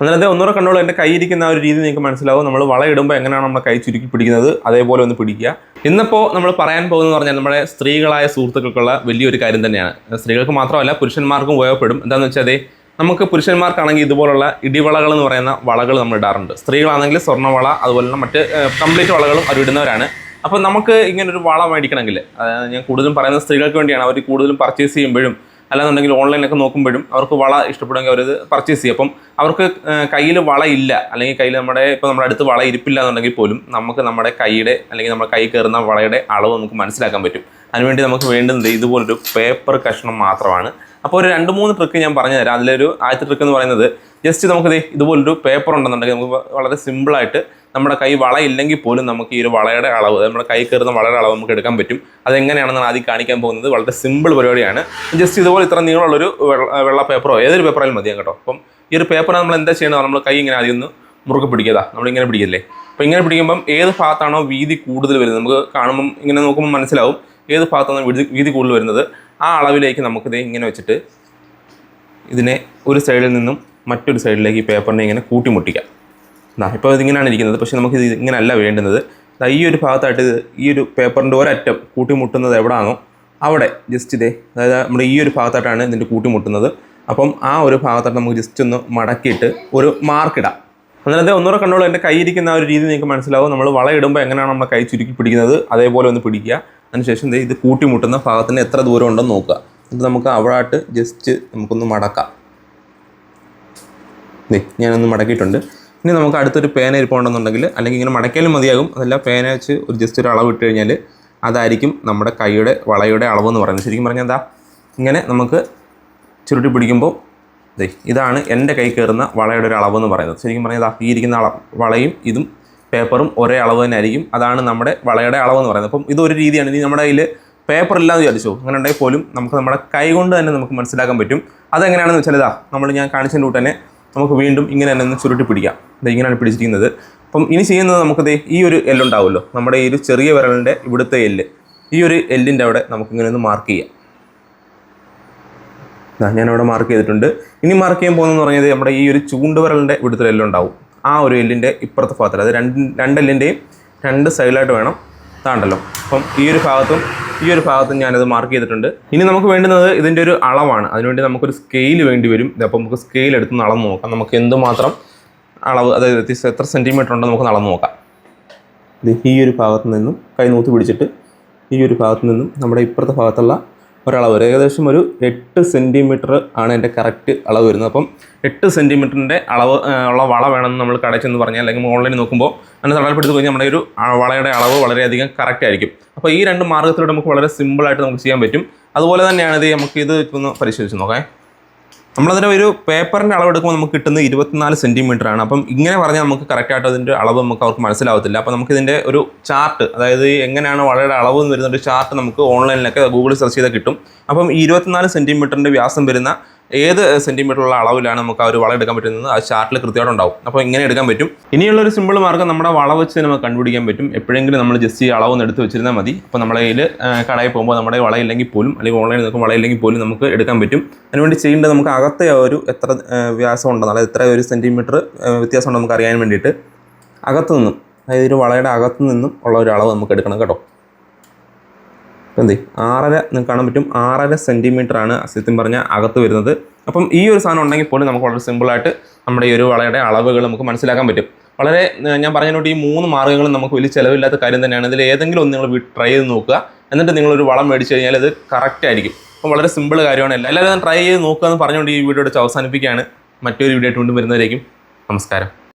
അന്നേരത്തെ ഒന്നുകൂടെ കണ്ടോളൂ എന്റെ കൈ ഇരിക്കുന്ന ആ ഒരു രീതി നിങ്ങൾക്ക് മനസ്സിലാവും. നമ്മൾ വള ഇടുമ്പോൾ എങ്ങനെയാണ് നമ്മുടെ കൈ ചുരുക്കി പിടിക്കുന്നത്? അതേപോലെ ഒന്ന് പിടിക്കുക. ഇന്നിപ്പോൾ നമ്മൾ പറയാൻ പോകുന്നത് പറഞ്ഞാൽ നമ്മുടെ സ്ത്രീകളായ സുഹൃത്തുക്കൾക്കുള്ള വലിയൊരു കാര്യം തന്നെയാണ്. സ്ത്രീകൾക്ക് മാത്രമല്ല പുരുഷന്മാർക്കും ഉപയോഗപ്പെടും. എന്താണെന്ന് വെച്ചാൽ അതെ നമുക്ക് പുരുഷന്മാർക്കാണെങ്കിൽ ഇതുപോലുള്ള ഇടിവളകൾ എന്ന് പറയുന്ന വളകൾ നമ്മൾ ഇടാറുണ്ട്. സ്ത്രീകളാണെങ്കിൽ സ്വർണവള അതുപോലുള്ള മറ്റ് കംപ്ലീറ്റ് വളകളും അവർ ഇടുന്നവരാണ്. അപ്പോൾ നമുക്ക് ഇങ്ങനെ ഒരു വള മേടിക്കണമെങ്കിൽ ഞാൻ കൂടുതലും പറയുന്നത് സ്ത്രീകൾക്ക് വേണ്ടിയാണ്. അവർ കൂടുതലും പർച്ചേസ് ചെയ്യുമ്പോഴും അല്ലാന്നുണ്ടെങ്കിൽ ഓൺലൈനിലൊക്കെ നോക്കുമ്പോഴും അവർക്ക് വള ഇഷ്ടപ്പെടുമെങ്കിൽ അവരത് പർച്ചേസ് ചെയ്യും. അപ്പം അവർക്ക് കയ്യിൽ ഇല്ല. അല്ലെങ്കിൽ കയ്യിൽ നമ്മുടെ ഇപ്പോൾ നമ്മുടെ അടുത്ത് വള ഇരിപ്പില്ല എന്നുണ്ടെങ്കിൽ പോലും നമുക്ക് നമ്മുടെ കൈയുടെ അല്ലെങ്കിൽ നമ്മുടെ കൈ കയറുന്ന വളയുടെ അളവ് നമുക്ക് മനസ്സിലാക്കാൻ പറ്റും. അതിനുവേണ്ടി നമുക്ക് വേണ്ടുന്നത് ഇതുപോലൊരു പേപ്പർ കഷ്ണം മാത്രമാണ്. അപ്പോൾ ഒരു രണ്ട് മൂന്ന് ട്രിക്ക് ഞാൻ പറഞ്ഞു തരാം. അതിലൊരു ആദ്യത്തെ ട്രിക്ക് എന്ന് പറയുന്നത് ജസ്റ്റ് നമുക്ക് ദേ ഇതുപോലൊരു പേപ്പർ ഉണ്ടെന്നുണ്ടെങ്കിൽ നമുക്ക് വളരെ സിമ്പിളായിട്ട് നമ്മുടെ കൈ വളയില്ലെങ്കിൽ പോലും നമുക്ക് ഈ ഒരു വളയുടെ അളവ് നമ്മുടെ കൈ കയറുന്ന വളയുടെ അളവ് നമുക്ക് എടുക്കാൻ പറ്റും. അതെങ്ങനെയാണെന്നാണ് ആദ്യം കാണിക്കാൻ പോകുന്നത്? വളരെ സിമ്പിൾ പരിപാടിയാണ്. ജസ്റ്റ് ഇതുപോലെ ഇത്ര നീളമുള്ളൊരു വെള്ള പേപ്പറോ ഏതൊരു പേപ്പറായാലും മതിയാകും കേട്ടോ. അപ്പം ഈ ഒരു പേപ്പർ നമ്മൾ എന്താ ചെയ്യണം നമ്മൾ കൈ ഇങ്ങനെ ആദ്യം ഒന്ന് മുറുകെ പിടിക്കുക. നമ്മളിങ്ങനെ പിടിക്കില്ലേ? അപ്പോൾ ഇങ്ങനെ പിടിക്കുമ്പം ഏത് ഭാഗത്താണോ വീതി കൂടുതൽ വരുന്നത്? നമുക്ക് കാണുമ്പം ഇങ്ങനെ നോക്കുമ്പോൾ മനസ്സിലാവും ഏത് ഭാഗത്താണ് വീതി വീതി കൂടുതൽ വരുന്നത്. ആ അളവിലേക്ക് നമുക്കിത് ഇങ്ങനെ വെച്ചിട്ട് ഇതിനെ ഒരു സൈഡിൽ നിന്നും മറ്റൊരു സൈഡിലേക്ക് ഈ പേപ്പറിനെ ഇങ്ങനെ കൂട്ടിമുട്ടിക്കാം. ഇപ്പോൾ ഇതിങ്ങനെയാണ് ഇരിക്കുന്നത്. പക്ഷേ നമുക്ക് ഇത് ഇങ്ങനെയല്ല വേണ്ടുന്നത്. ഈ ഒരു ഭാഗത്തായിട്ട് ഈ ഒരു പേപ്പറിന്റെ ഒരറ്റം കൂട്ടിമുട്ടുന്നത് എവിടെയാണോ അവിടെ ജസ്റ്റ് ഇതേ അതായത് നമ്മുടെ ഈ ഒരു ഭാഗത്തായിട്ടാണ് ഇതിന്റെ കൂട്ടിമുട്ടുന്നത്. അപ്പം ആ ഒരു ഭാഗത്തായിട്ട് നമുക്ക് ജസ്റ്റ് ഒന്ന് മടക്കിയിട്ട് ഒരു മാർക്കിടാം അന്നേരത്തെ ഒന്നുകൂടെ കണ്ടോളൂ എന്റെ കൈ ഇരിക്കുന്ന ആ ഒരു രീതി നിങ്ങൾക്ക് മനസ്സിലാവും. നമ്മൾ വളയിടുമ്പോൾ എങ്ങനെയാണ് നമ്മുടെ കൈ ചുരുക്കി പിടിക്കുന്നത്? അതേപോലെ ഒന്ന് പിടിക്കുക. അതിനുശേഷം ഇത് കൂട്ടിമുട്ടുന്ന ഭാഗത്തിന് എത്ര ദൂരം ഉണ്ടെന്ന് നോക്കുക. എന്നിട്ട് നമുക്ക് അവിടെ ജസ്റ്റ് നമുക്കൊന്ന് മടക്കാം. ഞാനൊന്ന് മടക്കിയിട്ടുണ്ട്. ഇനി നമുക്ക് അടുത്തൊരു പേന ഇരിപ്പുണ്ടെന്നുണ്ടെങ്കിൽ അല്ലെങ്കിൽ ഇങ്ങനെ മടക്കിയാലും മതിയാകും. അതല്ല പേന വെച്ച് ഒരു ജസ്റ്റ് ഒരു അളവ് ഇട്ട് കഴിഞ്ഞാൽ അതായിരിക്കും നമ്മുടെ കൈയുടെ വളയുടെ അളവ് എന്ന് പറയുന്നത്. ശരിക്കും പറഞ്ഞാൽ എന്താ? ഇങ്ങനെ നമുക്ക് ചുരുട്ടി പിടിക്കുമ്പോൾ ഇതാണ് എന്റെ കൈ കയറുന്ന വളയുടെ ഒരു അളവ് എന്ന് പറയുന്നത്. ശരിക്കും പറഞ്ഞാൽ ഈ ഇരിക്കുന്ന അള വളയും ഇതും പേപ്പറും ഒരേ അളവ് തന്നെ ആയിരിക്കും. അതാണ് നമ്മുടെ വളയുടെ അളവ് എന്ന് പറയുന്നത്. അപ്പം ഇതൊരു രീതിയാണ്. ഇനി നമ്മുടെ കയ്യിൽ പേപ്പർ ഇല്ലാന്ന് വിചാരിച്ചോ? അങ്ങനെ ഉണ്ടെങ്കിൽ പോലും നമുക്ക് നമ്മുടെ കൈ കൊണ്ട് തന്നെ നമുക്ക് മനസ്സിലാക്കാൻ പറ്റും. അതെങ്ങനെയാണെന്ന് വെച്ചാൽ ഇതാ നമ്മൾ ഞാൻ കാണിച്ചതിന്റെ കൂട്ട് തന്നെ നമുക്ക് വീണ്ടും ഇങ്ങനെ തന്നെ ചുരുട്ടി പിടിക്കാം. ഇത് ഇങ്ങനെയാണ് പിടിച്ചിരിക്കുന്നത്. അപ്പം ഇനി ചെയ്യുന്നത് നമുക്കത് ഈ ഒരു എല്ലുണ്ടാവുമല്ലോ നമ്മുടെ ഈ ഒരു ചെറിയ വിരലിന്റെ ഇവിടുത്തെ എല്ല് ഈ ഒരു എല്ലിന്റെ അവിടെ നമുക്കിങ്ങനെ ഒന്ന് മാർക്ക് ചെയ്യാം. ഞാനവിടെ മാർക്ക് ചെയ്തിട്ടുണ്ട്. ഇനി മാർക്ക് ചെയ്യാൻ പോകുന്നതെന്ന് പറഞ്ഞത് നമ്മുടെ ഈ ഒരു ചൂണ്ടുവിരലിന്റെ ഇവിടുത്തെ എല്ലുണ്ടാവും ആ ഒരു എല്ലിന്റെ ഇപ്പുറത്തെ ഭാഗത്തിൽ അത് രണ്ട് രണ്ട് എല്ലിന്റെയും രണ്ട് സൈഡിലായിട്ട് വേണം താണ്ടല്ലോ. അപ്പം ഈ ഒരു ഭാഗത്തും ഈ ഒരു ഭാഗത്ത് ഞാനത് മാർക്ക് ചെയ്തിട്ടുണ്ട്. ഇനി നമുക്ക് വേണ്ടുന്നത് ഇതിന്റെ ഒരു അളവാണ്. അതിനുവേണ്ടി നമുക്കൊരു സ്കെയിൽ വേണ്ടി വരും. അപ്പോൾ നമുക്ക് സ്കെയിൽ എടുത്ത് അളന്ന് നോക്കാം. നമുക്ക് എന്തുമാത്രം അളവ് അതായത് എത്ര സെന്റിമീറ്റർ ഉണ്ടോ നമുക്ക് അളന്ന് നോക്കാം. ഇത് ഈ ഒരു ഭാഗത്ത് നിന്നും കൈ നൂത്ത് പിടിച്ചിട്ട് ഈ ഒരു ഭാഗത്ത് നിന്നും നമ്മുടെ ഇപ്പുറത്തെ ഭാഗത്തുള്ള ഒരളവ് വരും ഏകദേശം ഒരു എട്ട് സെന്റിമീറ്റർ ആണ് എന്റെ കറക്റ്റ് അളവ് വരുന്നത്. അപ്പം എട്ട് സെന്റിമീറ്ററിന്റെ അളവ് ഉള്ള വള വേണമെന്ന് നമ്മൾ കടയിൽ ചെന്ന് പറഞ്ഞാൽ അല്ലെങ്കിൽ ഓൺലൈനിൽ നോക്കുമ്പോൾ അതിനെ തടയപ്പെടുത്തി കഴിഞ്ഞാൽ നമ്മുടെ ഒരു വളയുടെ അളവ് വളരെയധികം കറക്റ്റ് ആയിരിക്കും. അപ്പോൾ ഈ രണ്ട് മാർഗത്തിലൂടെ നമുക്ക് വളരെ സിമ്പിളായിട്ട് നമുക്ക് ചെയ്യാൻ പറ്റും. അതുപോലെ തന്നെയാണ് ഇത് നമുക്ക് ഇത് ഒന്ന് പരിശോധിച്ച് നോക്കാം. നമ്മളതിന്റെ ഒരു പേപ്പറിന്റെ അളവ് എടുക്കുമ്പോൾ നമുക്ക് കിട്ടുന്നത് ഇരുപത്തിനാല് സെന്റിമീറ്റർ ആണ്. അപ്പം ഇങ്ങനെ പറഞ്ഞാൽ നമുക്ക് കറക്റ്റായിട്ട് അതിന്റെ അളവ് നമുക്ക് അവർക്ക് മനസ്സിലാവത്തില്ല. അപ്പോൾ നമുക്ക് ഇതിന്റെ ഒരു ചാർട്ട് അതായത് എങ്ങനെയാണ് വളയുടെ അളവ് എന്ന് വരുന്ന ഒരു ചാർട്ട് നമുക്ക് ഓൺലൈനിലൊക്കെ ഗൂഗിൾ സെർച്ച് ചെയ്താൽ കിട്ടും. അപ്പം ഈ ഇരുപത്തിനാല് സെന്റിമീറ്ററിന്റെ വ്യാസം വരുന്ന ഏത് സെന്റിമീറ്ററുള്ള അളവിലാണ് നമുക്ക് ആ ഒരു വള എടുക്കാൻ പറ്റുന്നത്? ആ ചാർട്ടിൽ കൃത്യമായിട്ട് ഉണ്ടാവും. അപ്പോൾ ഇങ്ങനെ എടുക്കാൻ പറ്റും. ഇനിയുള്ള ഒരു സിമ്പിൾ മാർഗം നമ്മുടെ വള വെച്ച് നമുക്ക് കണ്ടുപിടിക്കാൻ പറ്റും. എപ്പോഴെങ്കിലും നമ്മൾ ജസ്റ്റ് ഈ അളവ് ഒന്ന് എടുത്ത് വെച്ചിരുന്നാൽ മതി. അപ്പോൾ നമ്മുടെ കയ്യിൽ കടയിൽ പോകുമ്പോൾ നമ്മുടെ വള വളയില്ലെങ്കിൽ പോലും അല്ലെങ്കിൽ ഓൺലൈനിൽ നോക്കുമ്പോൾ വളയില്ലെങ്കിൽ പോലും നമുക്ക് എടുക്കാൻ പറ്റും. അതിനുവേണ്ടി ചെയ്യേണ്ടത് നമുക്ക് അകത്തെ ഒരു എത്ര വ്യാസം ഉണ്ടെന്ന് അതായത് എത്ര ഒരു സെന്റിമീറ്റർ വ്യത്യാസം ഉണ്ടെന്ന് നമുക്ക് അറിയാൻ വേണ്ടിയിട്ട് അകത്തു നിന്നും അതായത് ഒരു വളയുടെ അകത്തു നിന്നും ഉള്ള ഒരു അളവ് നമുക്ക് എടുക്കണം കേട്ടോ. എന്തേ? ആറര നിങ്ങൾക്ക് കാണാൻ പറ്റും. ആറര ആണ് സത്യം പറഞ്ഞാൽ അകത്ത് വരുന്നത്. അപ്പം ഈ ഒരു സാധനം ഉണ്ടെങ്കിൽ പോലും നമുക്ക് വളരെ സിമ്പിളായിട്ട് നമ്മുടെ ഈ ഒരു വളയുടെ അളവുകൾ നമുക്ക് മനസ്സിലാക്കാൻ പറ്റും. വളരെ ഞാൻ പറഞ്ഞതിനോട്ട് ഈ മൂന്ന് മാർഗങ്ങളും നമുക്ക് വലിയ ചിലവില്ലാത്ത കാര്യം തന്നെയാണ്. ഇതിൽ ഏതെങ്കിലും ഒന്ന് നിങ്ങൾ ട്രൈ ചെയ്ത് നോക്കുക. എന്നിട്ട് നിങ്ങളൊരു വളം മേടിച്ച് കഴിഞ്ഞാൽ അത് കറക്റ്റ് ആയിരിക്കും. അപ്പം വളരെ സിമ്പിൾ കാര്യമാണ് എല്ലാ- എല്ലാവരും ട്രൈ ചെയ്ത് നോക്കുക എന്ന് പറഞ്ഞുകൊണ്ട് ഈ വീഡിയോ അവസാനിപ്പിക്കുകയാണ്. മറ്റൊരു വീഡിയോ ആയിട്ട് വീണ്ടും വരുന്നവരേക്കും നമസ്കാരം.